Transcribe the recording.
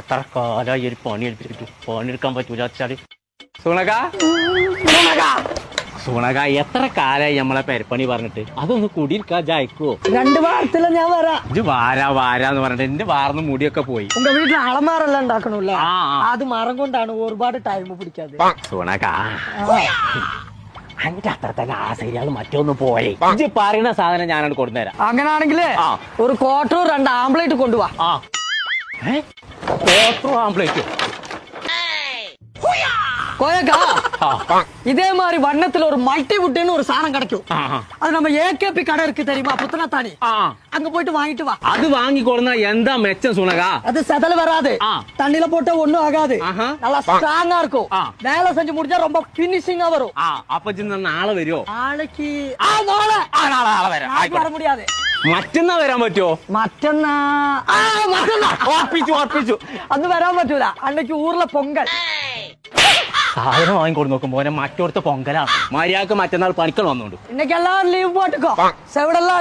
എത്ര കാലമായി ഒരു പണി എടുത്തിട്ട് പണിയെടുക്കാൻ പറ്റൂല വെച്ചാൽ. സുണക സുണക എത്ര കാലായി നമ്മളെ പെരപ്പണി പറഞ്ഞിട്ട്? അതൊന്ന് കുടിയിരിക്കാ ജായിക്കോ രണ്ട് വാരത്തില ഞാൻ വരാം. ഇത് വാരാ വാരാന്ന് പറഞ്ഞിട്ട് എന്റെ വാർന്ന് മുടിയൊക്കെ പോയി. ഉങ്ക വീട്ടിൽ അളമാറെല്ലാം ഉണ്ടാക്കണല്ലേ. അത് മരം കൊണ്ടാണ് ഒരുപാട് ടൈം പിടിക്കാതെ. സുണക അന്റെ അത്ര തന്നെ ആ സീരിയാൾ മറ്റൊന്ന് പോയി ഇജ്ജ് പറയുന്ന സാധനം ഞാനാണ് കൊടുന്നേരാം. അങ്ങനെ ആണെങ്കിൽ ഒരു ക്വാർട്ടർ രണ്ട് ആംബ്ലേറ്റ് കോട്ടറോ ആംപ്ലേറ്റോ കോയക്കാ ആ இதேமாதிரி வண்ணத்துல ஒரு மல்டி வுட்னு ஒரு சாணம் கிடைக்கும் ആ, ആ. அது நம்ம ஏகேபி கடை இருக்கு தெரியுமா புத்தனத்தானி ആ அங்க போயிட்டு வாங்கிட்டு வா അത് വാങ്ങിക്കൊടുന്ന എന്താ മെച്ചം സുണക அது செதல் வராது ஆ. தண்ணில போட்டா ஒண்ணும் ஆகாது ஆஹா. நல்லா ஸ்ட்ராங்கா இருக்கும் ஆ. வேலை செஞ்சு முடிஞ்சா ரொம்ப பினிஷிங்கா வரும் ആ അപ്പൊ ഇജ്ജ് നാളെ വരുമോ நாளைக்கு ஆ, நாளை ആ നാളെ നാളെ വരാം நாளைக்கு வர முடியாது മറ്റന്നാ വരാൻ പറ്റുമോ മറ്റന്നാ. ഓർപ്പിച്ചു ഓർപ്പിച്ചു അന്ന് വരാൻ പറ്റൂല. അന്നേക്ക് ഊർല പൊങ്കൽ. സാധനം വാങ്ങിക്കൊണ്ട് നോക്കുമ്പോ മറ്റോടത്തെ പൊങ്കലാണ് മര്യാദയ്ക്ക് മറ്റന്നാൾ പണിക്കൾ വന്നോണ്ട് ഇന്നേക്കെല്ലാവരും ലീവ് പോട്ടുക്കോ എവിടെല്ലാം